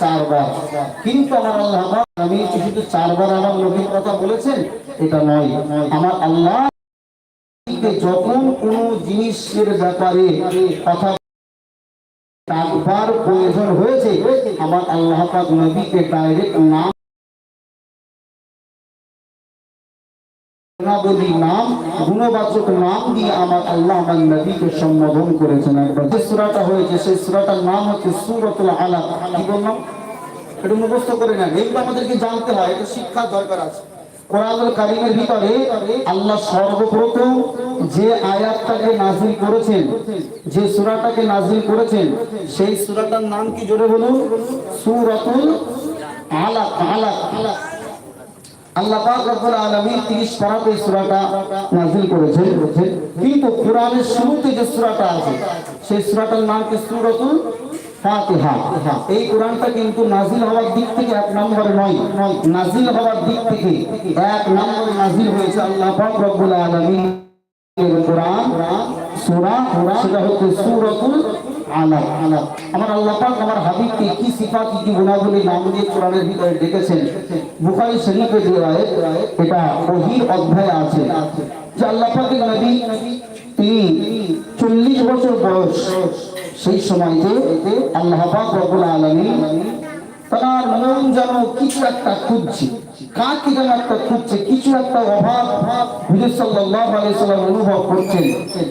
চারবার। কিন্তু আমার আল্লাহ আমি শুধু চারবার আমার কথা বলেছেন, এটা নয়। আমার আল্লাহ যখন কোনো জিনিসের ব্যাপারে কথা প্রয়োজন হয়েছে, আমার আল্লাহ নবীকে ডাইরেক্ট নাম গুণাবলী নাম, গুণবাচক নাম দিয়ে আমার আল্লাহ আমার সম্বোধন করেছেন একবার। যে সূরাটা হয়েছে, সেই সূরাটার নাম হচ্ছে সূরাতুল কি বললাম? এটা মুখস্থ করে নেন। এগুলো আমাদেরকে জানতে হয়, এটা শিক্ষার দরকার আছে। কোরআনুল কারিমের ভিতরে আল্লাহ সর্বপ্রথম যে আয়াতটাকে নাজিল করেছেন, যে সুরাটাকে নাজিল করেছেন, সেই সূরাটার নাম কি জোরে বলুন? সূরাতুল আলাক আলাক আলাক আল্লাহ পাক রব্বুল আলামিন 30 পারাতে সূরাটা নাযিল করেছেন। কিন্তু কোরআনের শুরুতে যে সূরাটা আছে, সেই সূরাটার নাম কি সূরাতুল ফাতিহা? এই কোরআনটা কিন্তু নাজিল হওয়ার দিক থেকে এক নম্বরে নয় নাজিল হওয়ার দিক থেকে এক নম্বরে নাজিল হয়েছে আল্লাহ পাক রব্বুল আলামিন কোরআন। সূরা, সেটা হচ্ছে সূরাতুল আলাক আলাক আমার আল্লাহ আমার হাবিবকে কি সিফা কি গুণাবলী নাম দিয়ে কোরআনের ভিতরে ডেকেছেন? বুখারী শরীফে যে আয়াত, এটা ওহির অধ্যায় আছে। যে আল্লাহ পাকের নবী তিনি চল্লিশ বছর বয়স, সেই সময়তে আল্লাহ পাক রব্বুল আলামিন তার মন যেন কিছু একটা খুঁজছে। কাকে যেন একটা খুঁজছে, কিছু একটা অভাব হুজুর সাল্লাল্লাহু আলাইহি সাল্লাম অনুভব করছেন।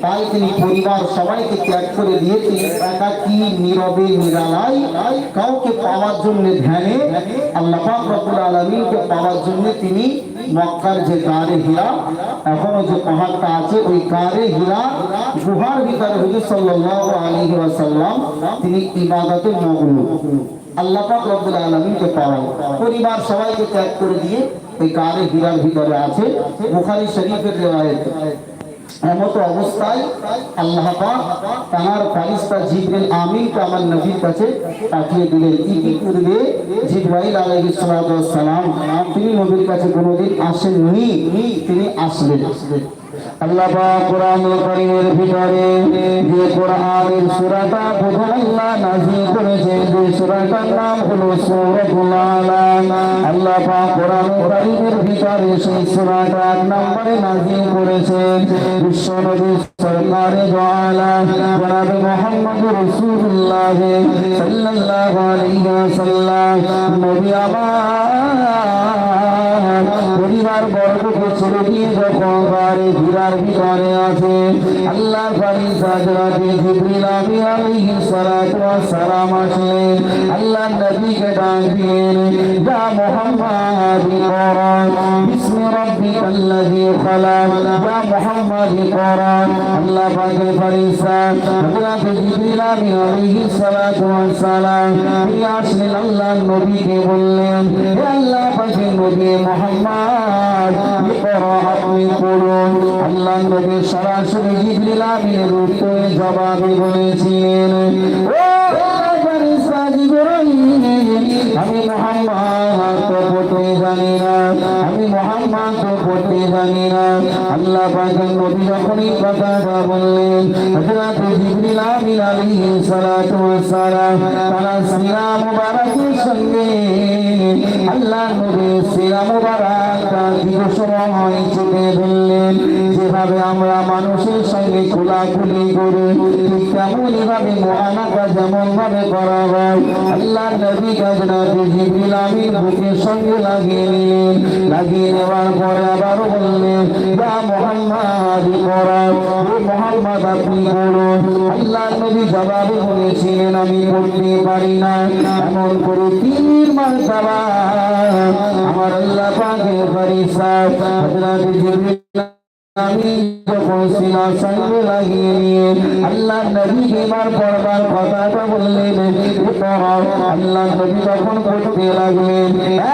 তাই তিনি পরিবার সবাইকে ত্যাগ করে দিয়ে তিনি একাকী নীরবে নিরালায় কাউকে পাওয়ার জন্য ধ্যানে আল্লাহ পাক রব্বুল আলামিনকে পাওয়ার জন্য তিনি মক্কার যে গারে হীরা, এখনও যে পাহাড়টা আছে, ওই গারে হীরা গুহার ভিতরে হুজুর সাল্লাল্লাহু আলাইহি ওয়াসাল্লাম তিনি ইবাদতে মগ্ন। আল্লাহ পাক রব্বুল আলামিনকে পাওয়ায় পরিবার সবাইকে ত্যাগ করে দিয়ে ওই কারে হীরার ভিতরে আছে। বুখারী শরীফের রিওয়ায়াত। এমত অবস্থায় আল্লাহ পাক তাহার ফারিস্তা জিবরিল আমিনকে আমার নবীর কাছে পাঠিয়ে দিলেন। ইতিপূর্বে জিবরাইল আলাইহিস সালাম, তিনি নবীর কাছে কোনোদিন আসেননি। তিনি আসলেন আল্লাহ কোরআনুল কারীমের ভিতরে যে কোরআনের সূরাটা প্রথম আল্লাহ নাযিল করেছে, যে সূরাটার নাম হলো সূরাতুল আলাক আল্লাহ পাক কোরআনুল কারীমের ভিতরে সেই সূরাটা এক নম্বরে নাযিল করেছেন বিশ্বনবী সরকারে দোয়ালা জনাবে মুহাম্মদ রাসূলুল্লাহ সাল্লাল্লাহু আলাইহি ওয়াসাল্লাম। নবী আমার পরিবার বর্গকে ছেড়ে দিয়ে যখন বারে ঘিরার ভিতরে আছে। আল্লাহ ফারিসা জনাবে জিবরিল আমি আলাইহি সালাতু ওয়াস সালাম আসলেন। আল্লাহ নবীকে ডাক যা মুহাম্মদ কোরআন বিসমি রাব্বিকাল্লাযী খালাক। যা মুহাম্মদ কোরআন আল্লাহ পাকের ফারিসা হযরত জিবরিল আমি আলাইহিস সালাতু ওয়াস সালাম তিনি আসলেন আল্লাহ নবীকে বললেন, হে আল্লাহ পাকের নবী মুহাম্মদ, ইকরা আপনি পড়ুন। আল্লাহ নবী সরাসরি জিবরিল আমিনের উত্তরে জবাবে বলেছিলেন, ও আমি মোহাম্মদ জানি না। মোহাম্মদ পড়তে জানি না আল্লাহ পাকের নবী যখনই কথাটা বললেন হযরত জিবরিল আমিন আলাইহিস সালাতু ওয়াস সালাম সিরা মুবারকের সঙ্গে মুবারকটা দীর্ঘসময় চেপে ধরলেন যেভাবে আমরা মানুষের সঙ্গে খোলাখুলি করে ঠিক তেমনই ভাবে মহানাকা যেমন ভাবে করা হয় আল্লাহ নবী গাজনাতে জিবরিল আমিন বুকের সঙ্গে লাগিয়ে নিলেন। লাগিয়ে নেওয়ার পরে আবারও বললেন যা মোহাম্মদ করার মোহাম্মদ, আপনি করুন আল্লাহ নবী জবাবে বলেছিলেন, আমি করতে পারি না। এমন করে তিন মারতাবা আমার আল্লাহ পাকে ফরিসা হযরত জিবরিল আমি যখন সিনা সঙ্গে লাগিয়ে নিয়ে আল্লাহ নবী এবার পড়বার কথাটা বললেন আল্লাহ নবী তখন পড়তে লাগলেন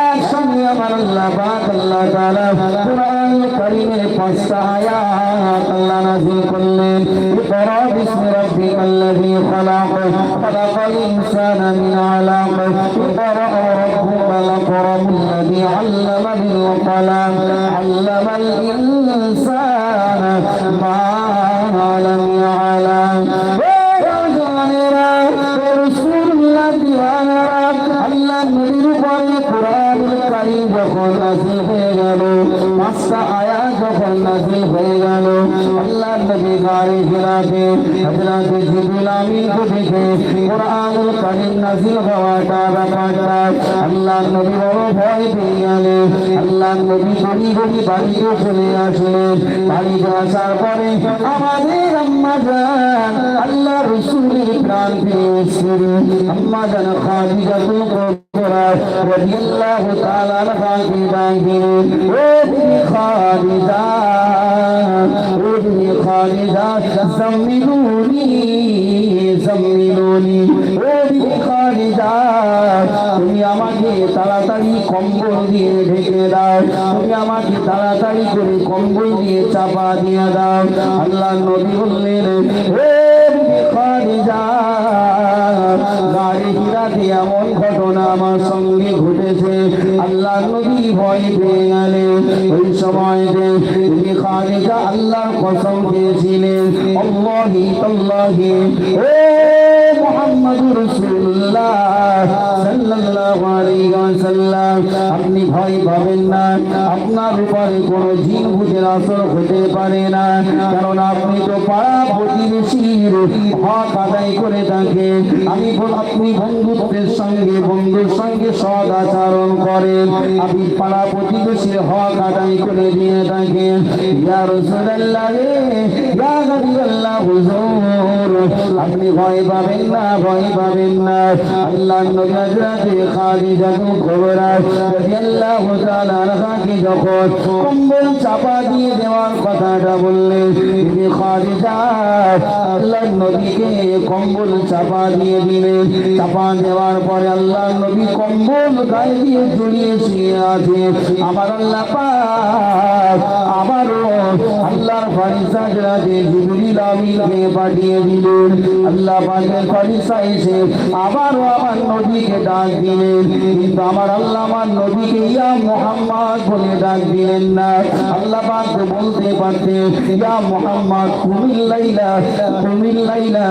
একসঙ্গে আমার আল্লাহ পাক আল্লাহ তাআলা কুরআন কারীমের পাঁচটা আয়াত আল্লাহ নাযিল করলেন ইকরা বিসমি রাব্বিকাল্লাযী খালাক খালাকাল ইনসানা মিন আলাক ইকরা রাব্বুকাল আকরাম الذي علم بالقلم علم الإنسان হয়ে গেল আল্লাহ নবী গাড়ি ফেরাতে হযরত জিবরিল আমিনকে দেখে কোরআনুল কারীম নাজিল হওয়াটা ব্যাপারটা আল্লাহ নবী বড় ভয় পেয়ে গেলেন। আল্লাহ নবী গড়ি গড়ি বাড়িতে চলে আসলেন। বাড়িতে আসার পরে আমাদের আম্মা জান আল্লাহ রসুলের প্রাণ পেয়েছিলেন আম্মা জান খাদিজা তো রাদিয়াল্লাহু তাআলা আনহাকে ডাকলেন ও বিবি খাদিজা, ও খাদিজা জাম্মিলুনি জাম্মিলুনি ও তুমি আমাকে তাড়াতাড়ি কম্বল দিয়ে ঢেকে দাও তুমি আমাকে তাড়াতাড়ি করে কম্বল দিয়ে চাপা দিয়ে দাও আল্লাহ নবী বললেন হে খাদিজা গাড়ি হিরাতে এমন ঘটনা আমার সঙ্গে ঘটেছে। আল্লাহ নবী ভয় পেয়ে কসম খেয়েছিলেন। আল্লাহি তাল্লাহি ও ওয়াসাল্লাম। আপনি ভয় পাবেন না। আপনার উপরে কোনো জিন ভূতের আসর হতে পারে না। কারণ আপনি তো পাড়া প্রতিবেশীর হক আদায় করে থাকেন। আমি আপনি বন্ধুত্বের সঙ্গে, বন্ধুর সঙ্গে সদ আচরণ করেন। আপনি পাড়া প্রতিবেশীর হক আদায় করে দিয়ে থাকেন। আপনি ভয় পাবেন না। ভয় পাবেন না আল্লাহ নবী হযরত খাদিজা কুবরা রাদিয়াল্লাহু তাআলা আনহাকে যখন কম্বল চাপা দিয়ে দেওয়ার কথাটা বললেন তিনি খাদিজা আল্লাহ নবীকে কম্বল চাপা দিয়ে দিলেন চাপা দেওয়ার পরে আল্লাহ নবী কম্বল গায়ে দিয়ে জড়িয়ে শুয়ে আছে আমার আল্লাহ পাক আবারও আল্লাহর ফারিসা জেলাতে জিবরিল আমিনকে পাঠিয়ে দিলেন। আল্লাহ পাকের ফারিসা এসে আবারও আমার নবীকে ডাক দিলেন। কিন্তু আমার আল্লাহ আমার নবীকে ইয়া মোহাম্মদ বলে ডাক দিলেন না। আল্লাহ পাক বলতে পারতেন, ইয়া মোহাম্মদ কুমিল লাইলা কুমিল লাইলা,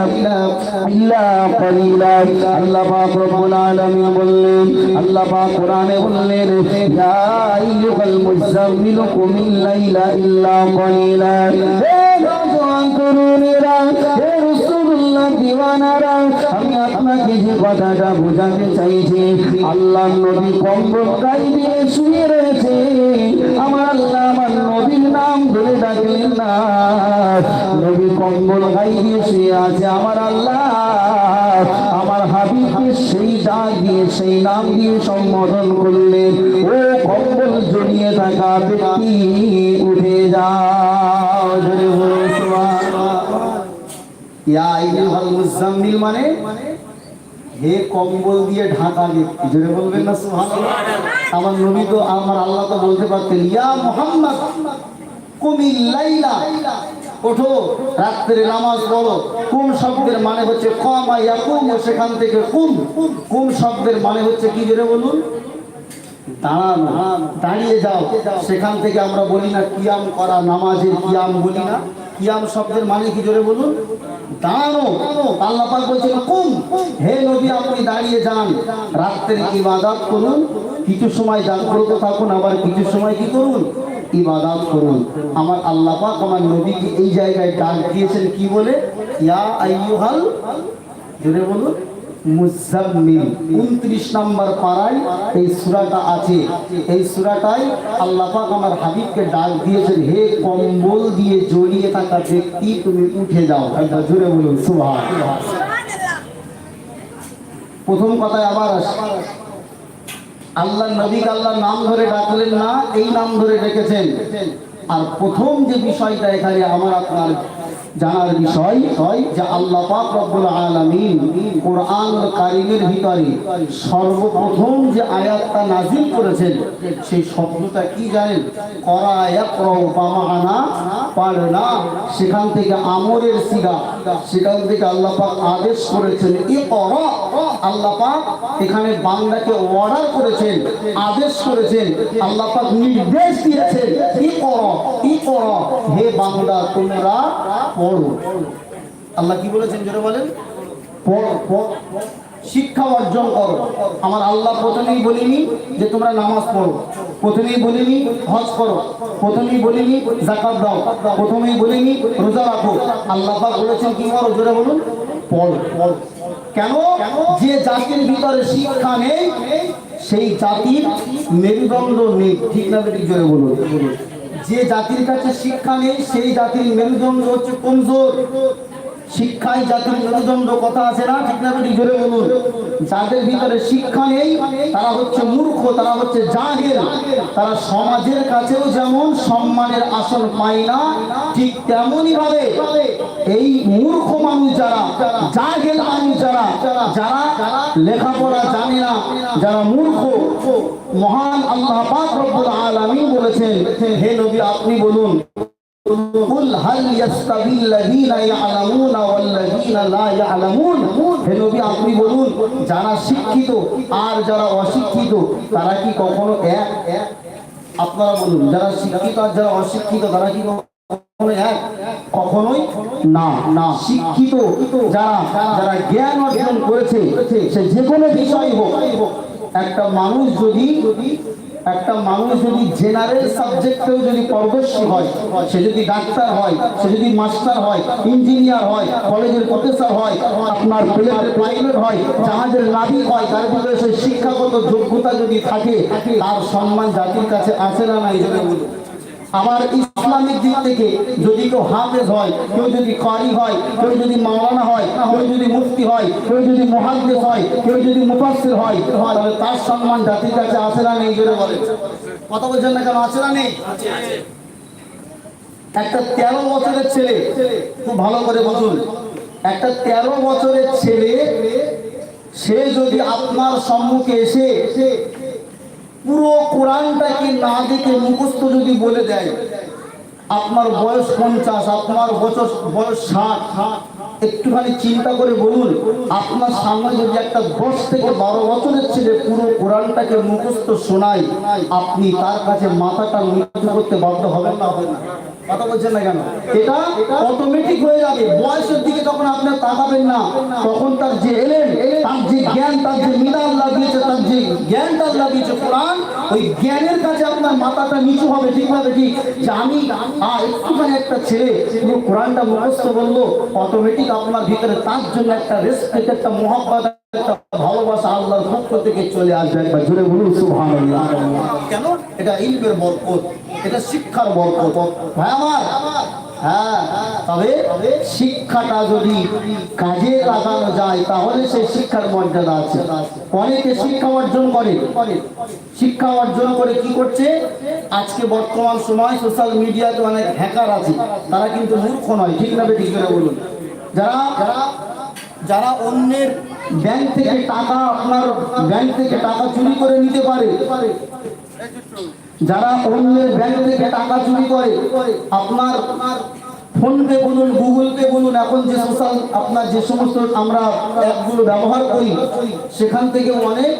ইল্লা কলিলা। আল্লাহ পাক রব্বুল আলামিন বললেন, আল্লাহ পাক কোরআনে বললেন, ইয়া আইয়ুহাল মুজাম্মিল কুমিল লাইলা, ইল্লা কলিলা। হে নওজোয়ান তরুণেরা হে রাসূলুল্লাহ দিওয়ানারা, আমি আপনাকে যে কথাটা বোঝাতে চাইছি, আল্লাহ নবী কম্বল গায়ে দিয়ে শুয়ে রয়েছে। আমার আল্লাহ আমার নবীর নাম ধরে ডাকলেন না। নবী কম্বল গায়ে দিয়ে শুয়ে আছে আমার আল্লাহ। হাবিবকে সেই ডাক দিয়ে, সেই নাম দিয়ে সম্বোধন করলেন ও কম্বল জড়িয়ে থাকা ব্যক্তি উঠে মুজাম্মিল মানে হে কম্বল দিয়ে ঢাকা ব্যক্তি। জোরে বলবেন না আমার নবী তো, আমার আল্লাহ তো বলতে পারতেন, ইয়া মুহাম্মদ, কুমিল লাইলা। ওঠো রাত্রে নামাজ পড়ো। কুম শব্দের মানে হচ্ছে কমা ইয়াকুম সেখান থেকে কুম। কুম শব্দের মানে হচ্ছে কি জোরে বলুন? দাঁড়ানো, দাঁড়িয়ে যাও। সেখান থেকে আমরা বলি না কিয়াম করা, নামাজের কিয়াম বলি না। কিয়াম শব্দের মানে কি জোরে বলুন? দাঁড়ানো। আল্লাহ পাক বলছেন, কুম। হে নবী, আপনি দাঁড়িয়ে যান। রাত্রের ইবাদত করুন। কিছু সময় জাগ্রত থাকুন, আবার কিছু সময় কি করুন? ইবাদত করুন। আমার আল্লাহ পাক আমার নবীকে এই জায়গায় ডাক দিয়েছেন কি বলে? ইয়া আইয়ুহাল জোরে বলুন নম্বর এই আছে। এই সুরাটাই আল্লাহ পাক আমার হাবিবকে ডাক দিয়েছেন, হে কম্বল দিয়ে জড়িয়ে থাকা ব্যক্তি, তুমি উঠে যাও। এটা জোরে বলুন প্রথম কথায় আবার আসি। আল্লাহ নবীকে আল্লাহ নাম ধরে ডাকলেন না, এই নাম ধরে ডেকেছেন। আর প্রথম যে বিষয়টা এখানে আমার আপনার জানার বিষয় হয় যে আল্লাহ পাক রব্বুল আলামিন কোরআন কারিমের ভিতরে সর্বপ্রথম যে আয়াতটা নাজিল করেছেন, সেই শব্দটা কি জানেন? করা ইয়াকরাউ বামানা পারনা। সেখান থেকে আমরের সিগা সেখান থেকে আল্লাহ পাক আদেশ করেছেন ই করা আল্লাহ পাক এখানে বাংলাকে অর্ডার করেছেন আদেশ করেছেন আল্লাহ পাক নির্দেশ দিয়েছেন ই কর ই কর হে বাংলা তোমরা পড়ো। আল্লাহ কি বলেছেন যেটা বলেন? পড় পড়ো। শিক্ষা অর্জন করো। আমার আল্লাহ প্রথমেই বলিনি যে তোমরা নামাজ পড়ো। প্রথমেই বলিনি হজ করো। প্রথমেই বলিনি জাকাত দাও। প্রথমেই বলিনি রোজা রাখো। আল্লাহ বলেছেন কি করো? জোরে বলুন। পড়ো। কেন? যে জাতির ভিতরে শিক্ষা নেই, সেই জাতির মেরুদণ্ড নেই। ঠিক না বেটি জোরে বলুন। যে জাতির কাছে শিক্ষা নেই, সেই জাতির মেরুদণ্ড হচ্ছে কমজোর। শিক্ষাই জাতির মেরুদণ্ড কথা আছে না? ঠিক না জোরে বলুন। যাদের ভিতরে শিক্ষা নেই, তারা হচ্ছে মূর্খ, তারা হচ্ছে জাহেল। তারা সমাজের কাছেও যেমন সম্মানের আসন পায় না, ঠিক তেমনই ভাবে এই মূর্খ মানুষ যারা, জাহেল মানুষ যারা যারা লেখাপড়া জানে না, যারা মূর্খ, মহান আল্লাহ পাক রব্বুল আলামিন বলেছেন, হে নবী, আপনি বলুন কুল হাল ইয়াস্তাবি আল্লাযীনা ইয়ালামুনা ওয়াল্লাযীনা লা ইয়ালামুন। হে নবী, আপনি বলুন, যারা শিক্ষিত আর যারা অশিক্ষিত, তারা কি কখনো এক? আপনারা বলুন, যারা শিক্ষিত আর যারা অশিক্ষিত, তারা কি কখনোই না। না, শিক্ষিত যারা যারা জ্ঞান অর্জন করেছে, সে যে কোনো বিষয় হোক, একটা মানুষ যদি একটা মানুষ যদি জেনারেল সাবজেক্টেও যদি পারদর্শী হয়, সে যদি ডাক্তার হয়, সে যদি মাস্টার হয় ইঞ্জিনিয়ার হয় কলেজের প্রফেসর হয়, আপনার প্লেনের পাইলট হয়, জাহাজের নাবিক হয়, তার ভিতরে সে শিক্ষাগত যোগ্যতা যদি থাকে, তার সম্মান জাতির কাছে আসে না না এই জন্য আমার ইসলামিক দিক থেকে যদি কেউ হাফেজ হয়, কেউ যদি কারি হয়, কেউ যদি মাওলানা হয়, কেউ যদি মুফতি হয়, কেউ যদি মহাদ্দেশ হয়, কেউ যদি মুফাসসির হয়, তাহলে তার সম্মান জাতির কাছে আসে না নেই? বলে কথা বলছেন না কেন? আসে না নেই? একটা তেরো বছরের ছেলে, খুব ভালো করে বুঝুন একটা তেরো বছরের ছেলে, সে যদি আপনার সম্মুখে এসে পুরো কোরআনটাকে না দেখে মুখস্ত যদি বলে দেয়, আপনার বয়স পঞ্চাশ, আপনার বছর বয়স ষাট, একটুখানি চিন্তা করে বলুন, আপনার সামনে যদি একটা দশ থেকে বারো বছরের ছেলে পুরো কোরআনটাকে মুখস্থ শোনায়, আপনি তার কাছে মাথাটা মুখ করতে বাধ্য হবেন না হবেন না? কথা বলছেন না কেন? এটা অটোমেটিক হয়ে যাবে। বয়সের দিকে তখন আপনার তাকাবেন না, তখন তার যে এলেন, তার যে জ্ঞান, তার যে তার যে জ্ঞানটা লাগিয়েছে কোরআন, ওই জ্ঞানের কাছে আপনার মাথাটা নিচু হবে, ঠিক হবে ঠিক। যে আমি একটুখানি একটা ছেলে কোরআনটা মুখস্থ বলল অটোমেটিক আপনার ভিতরে তার জন্য একটা রেসপেক্ট একটা মহাব্বত একটা ভালোবাসা শিক্ষার হ্যাঁ তবে শিক্ষাটা যদি কাজে লাগানো যায়, তাহলে সেই শিক্ষার মর্যাদা আছে। অনেকে শিক্ষা অর্জন করে। শিক্ষা অর্জন করে কি করছে? আজকে বর্তমান সময় সোশ্যাল মিডিয়াতে অনেক হ্যাকার আছে, তারা কিন্তু মূর্খ নয়। ঠিক না করে বলুন। যারা যারা যারা অন্যের ব্যাংক থেকে টাকা আপনার ব্যাংক থেকে টাকা চুরি করে নিতে পারে। যারা অন্যের ব্যাংক থেকে টাকা চুরি করে, আপনার ফোন পে বলুন গুগল পে বলুন, এখন যে সোশ্যাল আপনার যে সমস্ত আমরা অ্যাপগুলো ব্যবহার করি, সেখান থেকে অনেক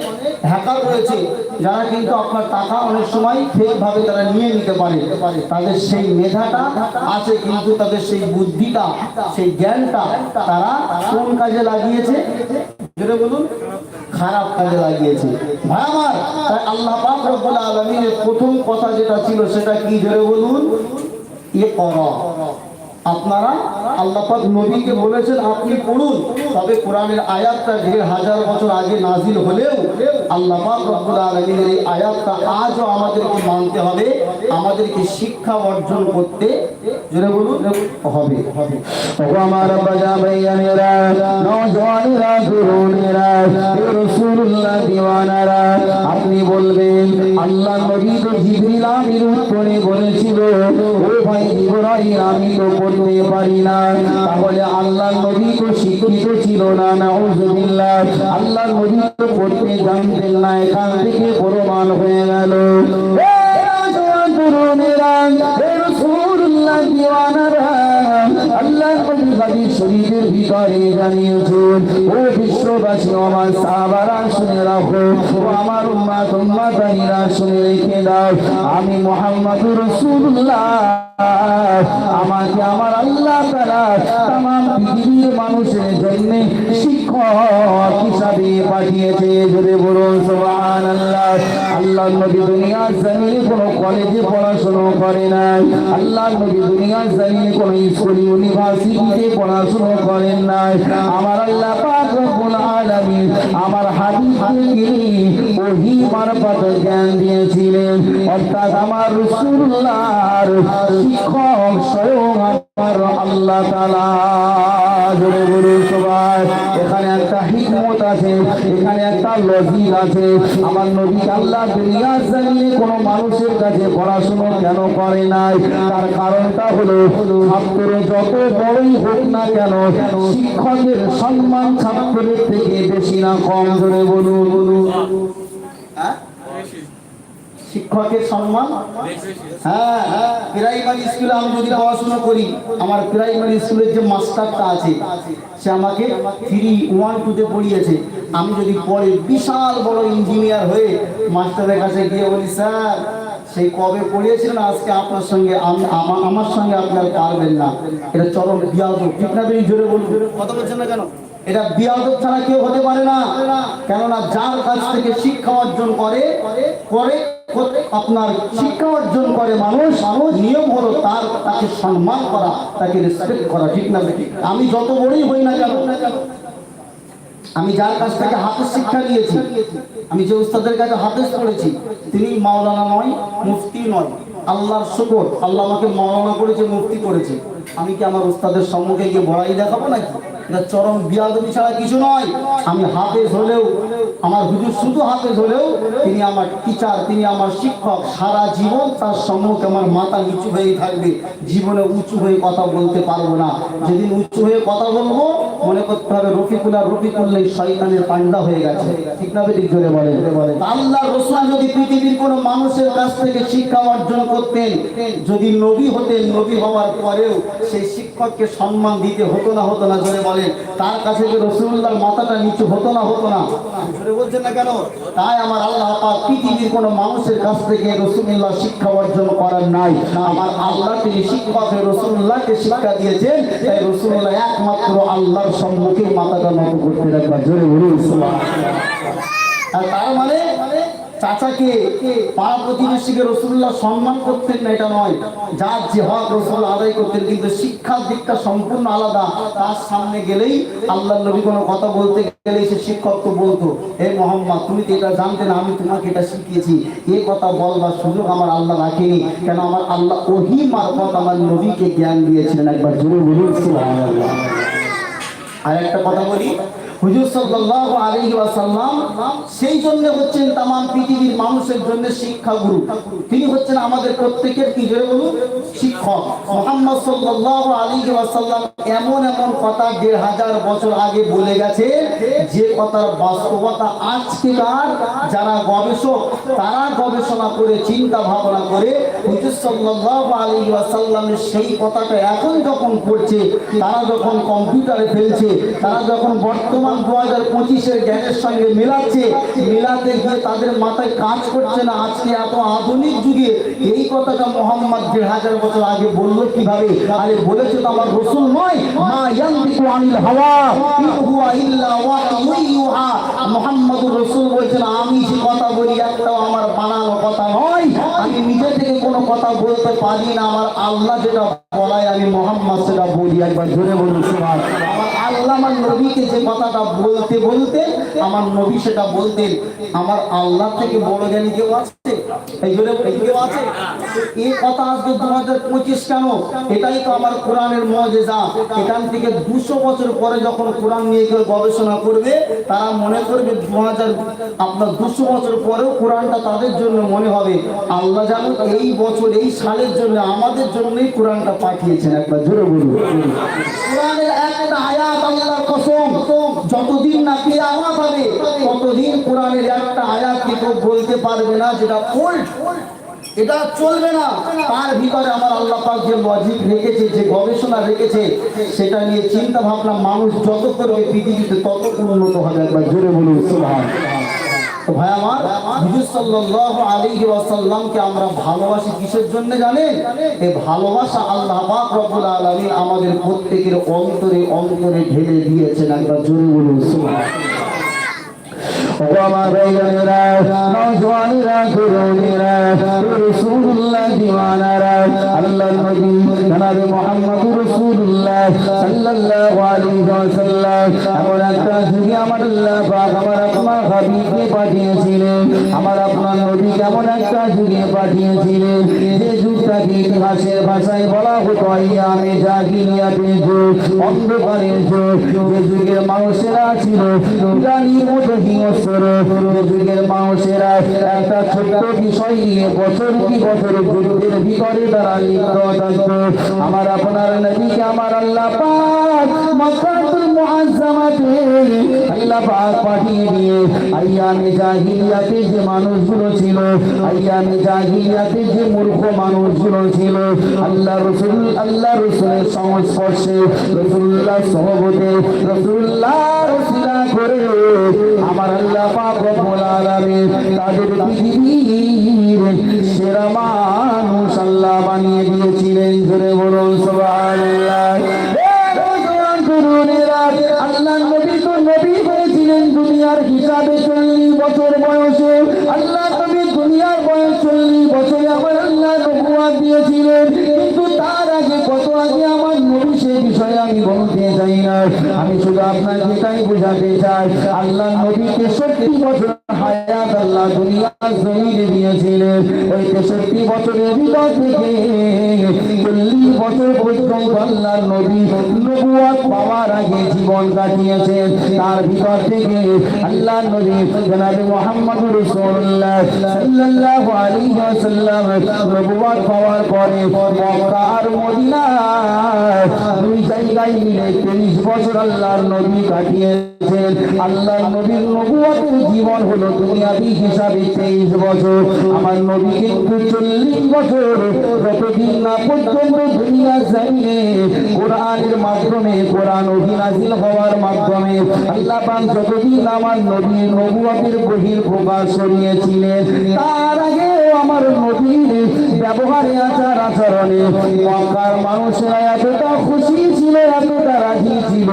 হ্যাকার রয়েছে, যারা কিন্তু আপনার টাকা অনেক সময় ফেক ভাবে তারা নিয়ে নিতে পারে। তাদের সেই মেধাটা আছে কিন্তু তাদের সেই বুদ্ধিটা, সেই জ্ঞানটা তারা কোন কাজে লাগিয়েছে? খারাপ কাজে ভাই আমার, তাই আল্লাহ রব্বুল প্রথম কথা যেটা ছিল সেটা কি বলুন? করা। আপনারা আল্লাহ নবীকে বলেছেন, আপনি পড়ুন। তবে কোরআনের আয়াতটা দেড় হাজার বছর আগে নাজিল হলেও আল্লাহ পাক রব্বুল আলামিনের এই আয়াতটা আজও আমাদেরকে মানতে হবে, আমাদেরকে শিক্ষা অর্জন করতে জোরে বলুন হবে হবে। ও আমার বাজা ভাইয়ানেরা নওজওয়ানেরা তরুণেরা এ রাসূলুল্লাহ দিওয়ানারা। আপনি বলবেন আল্লাহ নবী তো জিবরিল আমির উত্তরে বলেছিল ও ভাই ইব্রাহিম আমি তো পড়তে পারি না। তাহলে আল্লাহ নবী তো শিক্ষিত ছিল না নাউজুবিল্লাহ। আল্লাহ নবী তো পড়তে জানতেন না এখান থেকে প্রমাণ হয়ে গেল। তরুণেরা এ পাখির শরীরের ভিতরে জানিয়েছেন ও বিশ্ববাসী, আমার সাহাবারা শুনে রাখো আমার উম্মা তোমরা দানিরা শুনে রেখে দাও। আমি মোহাম্মদ রসুল্লাহ আমাকে আমার আল্লাহ তারা তাম পৃথিবীর মানুষের জন্য শিক্ষক হিসাবে পাঠিয়েছে। যদি বলুন সোহান আল্লাহ আল্লাহ নবী দুনিয়ার জমিনে কোনো কলেজে পড়াশোনা করে না আল্লাহ নবী দুনিয়ার জানিয়ে কোনো স্কুল ইউনিভার্সিটিতে পড়াশোনা করেন নাই। আমার আল্লাহ পাক রব্বুল আলামিন আমার হাবিবকে মারফত জ্ঞান দিয়েছিলেন। অর্থাৎ আমার রাসূলুল্লাহর শিক্ষক স্বয়ং আমার আল্লাহ তাআলা। জোরে বলুন সবাই, এখানে একটা হিকমত আছে, এখানে একটা লজিক আছে। আমার নবী আল্লাহ দুনিয়ার জমিনে কোনো মানুষের কাছে পড়াশোনা কেন করে নাই? তার কারণটা হলো, ছাত্র যত বড়ই হোক না কেন, শিক্ষকের সম্মান ছাত্রের থেকে বেশি না কম। ধরে বলুন বলুন? শিক্ষকের সম্মান? হ্যাঁ হ্যাঁ প্রাইমারি স্কুলে আমি যদি পড়াশোনা করি আমার প্রাইমারি স্কুলের যে মাস্টারটা আছে সে আমাকে থ্রি ওয়ান টুতে পড়িয়েছে। আমি যদি পরে বিশাল বড় ইঞ্জিনিয়ার হয়ে মাস্টারের কাছে গিয়ে বলি স্যার সেই কবে পড়িয়েছিলেন? আজকে আপনার সঙ্গে আম- আমা- আমার সঙ্গে আপনার পারবেন না। এটা চরম বিয়াদ ঠিক না বেশি জোরে বলুন। কথা বলছেন না কেন? এটা বিয়াদব ছাড়া কেউ হতে পারে না। কেননা যার কাছ থেকে শিক্ষা অর্জন করে করে আপনার শিক্ষা অর্জন করে মানুষ নিয়ম হলো তার তাকে সম্মান করা, তাকে রেসপেক্ট করা, ঠিক না আমি যত বড়ই হই না কেন, আমি যার কাছ থেকে হাতের শিক্ষা নিয়েছি, আমি যে উস্তাদের কাছে হাতেস পড়েছি, তিনি মাওলানা নয়, মুফতি নয়। আল্লাহর শুকর, আল্লাহ আমাকে মাওলানা করেছে, মুফতি করেছে। আমি কি আমার উস্তাদের সম্মুখে গিয়ে বড়াই দেখাবো নাকি? এটা চরম বিয়াদবি ছাড়া কিছু নয়। আমি হাফেজ হলেও আমার হুজুর শুধু হাফেজ হলেও তিনি আমার টিচার তিনি আমার শিক্ষক, সারা জীবন তার সম্মুখে আমার মাথা নিচু হয়ে থাকবে। জীবনে উঁচু হয়ে কথা বলতে পারব না। যেদিন উঁচু হয়ে কথা বলব, মনে করতে হবে রফিকুল আর রফিকুল্লাহ শয়তানের পান্ডা হয়ে গেছে। ঠিক না বেদিক ধরে বলে আল্লাহ রসুল যদি পৃথিবীর কোনো মানুষের কাছ থেকে শিক্ষা অর্জন করতেন, যদি নবী হতেন, নবী হওয়ার পরেও সেই শিক্ষককে সম্মান দিতে হতো না হতো না ধরে বলেন তার কাছে যে রসুল্লাহর মাথাটা নিচু হতো না হতো না। বলছেন না কেন? তাই আমার আল্লাহ পাক পৃথিবীর কোনো মানুষের কাছ থেকে রসুল্লাহ শিক্ষা অর্জন করার নাই। আমার আল্লাহ তিনি শিক্ষক রসুল্লাহকে শিক্ষা দিয়েছেন তাই রসুল্লাহ একমাত্র আল্লাহর সম্মুখে মাথাটা নত করতে রাখবা। জোরে বলুন আর তার মানে চাচাকে পাড়া প্রতিবেশীকে রসুল্লাহ সম্মান করতেন না, এটা নয়। যার যে হক রসুল্লাহ আদায় করতেন, কিন্তু শিক্ষার দিকটা সম্পূর্ণ আলাদা। তার সামনে গেলেই আল্লাহ নবী কোনো কথা বলতে গেলেই সে শিক্ষক তো বলতো, হে মোহাম্মদ, তুমি তো এটা জানতে না, আমি তোমাকে এটা শিখিয়েছি। এ কথা বলবার সুযোগ আমার আল্লাহ রাখেনি। কেন আমার আল্লাহ ওহি মারফত আমার নবীকে জ্ঞান দিয়েছিলেন? একবার জোরে বলুন আর একটা কথা বলি। হুজুর সাল্লাল্লাহু আলাইহি ওয়াসাল্লাম সেই জন্য হচ্ছেন তাম পৃথিবীর মানুষের জন্য শিক্ষা গুরু তিনি হচ্ছেন আমাদের প্রত্যেকের কি জোরে বলুন? শিক্ষক। মুহাম্মদ সাল্লাল্লাহু আলাইহি ওয়াসাল্লাম এমন এমন কথা দেড় হাজার বছর আগে বলে গেছে, যে কথার বাস্তবতা আজকেকার যারা গবেষক, তারা গবেষণা করে চিন্তা ভাবনা করে, হুজুর সাল্লাল্লাহু আলাইহি ওয়াসাল্লামের সেই কথাটা এখন যখন পড়ছে, তারা যখন কম্পিউটারে ফেলছে, তারা যখন বর্তমান এই কথাটা মোহাম্মদ দেড় হাজার বছর আগে বলল কীভাবে? আরে বলেছে তো আমার রসুল রাসূল আমি যে কথা বলি একটাও আমার বানানো কথা নয় আমি নিজে থেকে কোনো কথা বলতে পারি না, আমার আল্লাহ যেটা বলায় আমি মোহাম্মদ সেটা বলি। একবার জোরে বলুন, সুবহান। আমার আল্লাহ আমার নবীকে যে কথাটা বলতে বলতে, আমার নবী সেটা বলতেন। আমার আল্লাহ থেকে বড় জ্ঞানী কেউ আছে? এই কেউ আছে? এই কথা দু হাজার পঁচিশ কেন? এটাই তো আমার কোরআনের মজেজা। এখান থেকে দুশো বছর পরে যখন কোরআন নিয়ে কেউ গবেষণা করবে, তারা মনে করবে দু হাজার আপনার দুশো বছর পরেও কোরআনটা তাদের জন্য মনে হবে। আল্লাহ জানো এই বছর এই সালের জন্য, আমাদের জন্যই কোরআনটা পাঠিয়েছেন একবার, জোরে বলুন। কোরআনের একটা আয়াত আল্লাহর কসম, যতদিন না কিয়ামত হবে, ততদিন কোরআনের একটা আয়াত কেউ বলতে পারবে না, যেটা ওল্ড এটা চলবে না। তার ভিতরে আমার আল্লাহ পাক যে লজিক রেখেছে, যে গবেষণা রেখেছে, সেটা নিয়ে চিন্তা ভাবনা মানুষ যত করবে পৃথিবীতে তত উন্নত হবে, একবার জোরে বলুন সুবহান তো ভাই আমার হুজুর সাল্লাল্লাহু আলাইহি ওয়াসাল্লামকে আমরা ভালোবাসি কিসের জন্য জানেন এই ভালোবাসা আল্লাহ পাক রব্বুল আলামিন আমাদের প্রত্যেকের অন্তরে অন্তরে ঢেলে দিয়েছেন একবার জোরে বলুন সুবহান وما بيننا نوجواننا تروننا رسول الله ديواننا الله النبي জনাব মোহাম্মদুর রাসূলুল্লাহ সাল্লাল্লাহু আলাইহি ওয়াসাল্লাম। একটা যুগে আমার আল্লাহ পাক আমার আপনার হাবিবকে পাঠিয়েছিলেন। আমার আপনার নবী কেমন একটা যুগে পাঠিয়েছিলেন। যে ইতিহাসের ভাষায় বলা হতো আমি জাগিলিয়াতের যুগ, অন্ধকারের যুগ। যে যুগের মানুষেরা ছিল যে যুগের মানুষেরা একটা ছোট্ট বিষয় নিয়ে বছর কি বছর যুদ্ধের ভিতরে তারা লিপ্ত থাকত। আমার আপনার নবীকে আমার আল্লাহ পাক মক্কাতুল মুআজ্জামাতে আল্লাহ পাক পাঠিয়ে দিয়ে আইয়ামে জাহিলিয়াতে যে মানুষগুলো ছিল যে মূর্খ মানুষগুলো ছিল, আল্লাহ আল্লাহ সংস্পর্শে রসুল্লাহ সহবতে করে আমার আল্লাহ পাক রব্বুল আলামিন তাদের পৃথিবীর সেরা মানুষ আল্লাহ বানিয়ে দিয়েছিলেন। জোরে বলুন সুবহানাল্লাহ দুনিয়ার হিসাবে চল্লিশ বছর বয়সে, আল্লাহ নবী দুনিয়ার বয়স চল্লিশ বছরে আমার আল্লাহ নবুয়া দিয়েছিলেন। কিন্তু তার আগে, কত আগে আমার নবী সে বিষয়ে আমি বলতে চাই না। আমি শুধু আপনাকে তাই বোঝাতে চাই, আল্লাহ নবী তেষট্টি বছর হায়াত আল্লাহ দুনিয়ার জমিনে দিয়েছিলেন ওই তেষট্টি বছরের ভিতর থেকে চল্লিশ বছর পর্যন্ত আল্লাহ নবী নবুয়াত পাওয়ার আগে জীবন কাটিয়েছেন। তার ভিতর থেকে আল্লাহ নবী জনাবে মোহাম্মদ রাসূলুল্লাহ সাল্লাল্লাহু আলাইহি ওয়াসাল্লাম নবুয়াত পাওয়ার পরে মক্কা আর মদিনা দুই জায়গায় মিলে 23 বছর আল্লাহর নবী কাটিয়েছেন। আল্লাহর নবীর নবুয়াতের জীবন হলো দুনিয়াবি হিসাবে 23 বছর। আমার নবী কিন্তু 40 বছর যতদিন না পর্যন্ত দুনিয়া জানিয়ে কোরআনের মাধ্যমে, কোরআন অভিনাজিল হওয়ার মাধ্যমে আল্লাহ পান যতদিন আমার নবীর নবুয়াবির বহির প্রকাশ করিয়েছিলেন, তার আগে আমার নবীর ব্যবহারে আচার আচরণে মক্কার মানুষেরা এতটা খুশি ছিল, এতটা রাজি ছিল,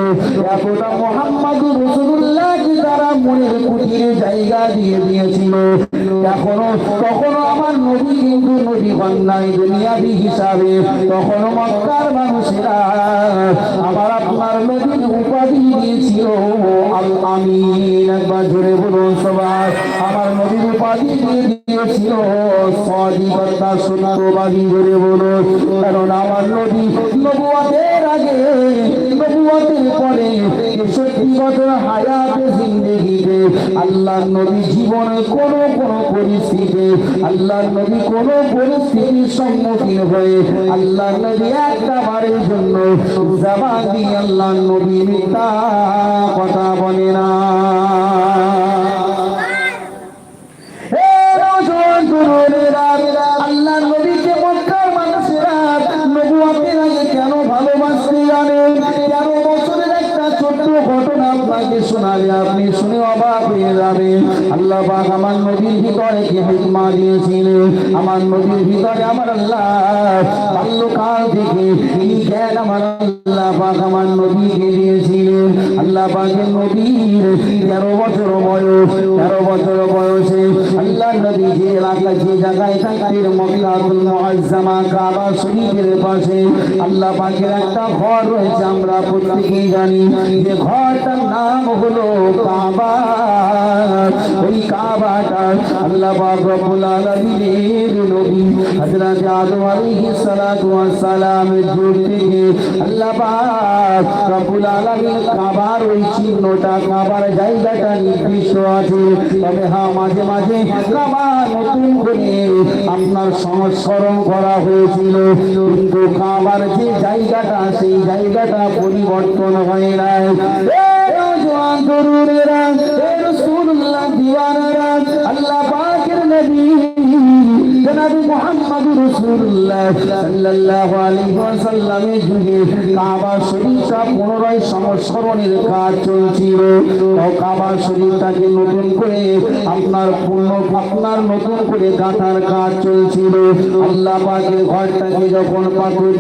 এতটা মোহাম্মদ রসুল্লাহকে তারা মনের কুটিরে জায়গা দিয়ে দিয়েছিল। এখনও, তখনো আমার নবী কিন্তু নবী বান্নাই দুনিয়াবি হিসাবে। তখনো মক্কার মানুষেরা আমার আপনার নবীর উপাধি দিয়েছিল। আমিন, একবার জোরে বলুন সবাই। আমার নবীর উপাধি দিয়ে দিয়েছিল। সদিকতা উপাধি জোরে বলুন কারণ আমার নবী নবুয়াতের আগে নবুয়াতের পরে সত্যি বছর হায়াতে জিন্দেগিতে আল্লাহ নবী জীবনে কোনো কোনো পরিস্থিতি আল্লাহ নবী কোনো পরিস্থিতির সম্মুখীন হয়ে আল্লাহ নবী একটা বারের জন্য জবান আল্লাহ নবী মিথ্যা কথা বলে না। হে নওজোয়ান আপনি শুনে অবাক হয়ে যাবেন। আল্লাহ পাক আমার নবীর ভিতরে কি হিকমা আমার নবীর ভিতরে আমার আল্লাহ বাল্যকাল থেকে জ্ঞান আমার আল্লাহ পাক আমার নবীকে দিয়েছিলেন। আল্লাহ পাকের নবীর তেরো বছর বয়স, তেরো বছর বয়সে আল্লাহ নবী যে এলাকা যে জায়গায় থাকতেন মক্কাতুল মুআজ্জামা কাবা শরীফের পাশে আল্লাহ পাকের একটা ঘর রয়েছে আমরা প্রত্যেকেই জানি যে ঘরটার নাম হলো কাবা ওই কাবাটা আল্লাহ পাক রব্বুল আলামিনের নবী হযরত আদম আলাইহিস সালাতু ওয়াস সালামের যুগ থেকে আল্লাহ পাক রব্বুল আলামিন কাবার ওই চিহ্নটা কাবার জায়গাটা নির্দিষ্ট আছে তবে হ্যাঁ মাঝে মাঝে কাবা নতুন করে আপনার সংস্করণ করা হয়েছিল। কিন্তু কাবার যে জায়গাটা, সেই জায়গাটা পরিবর্তন হয় নাই। আল্লাহ পাকের নবী নবী মোহাম্মদ রসুল্লাহ পুনরায় নতুন করে আপনার পূর্ণ নতুন করে কাজ আল্লাহ ঘরটাকে যখন দিয়ে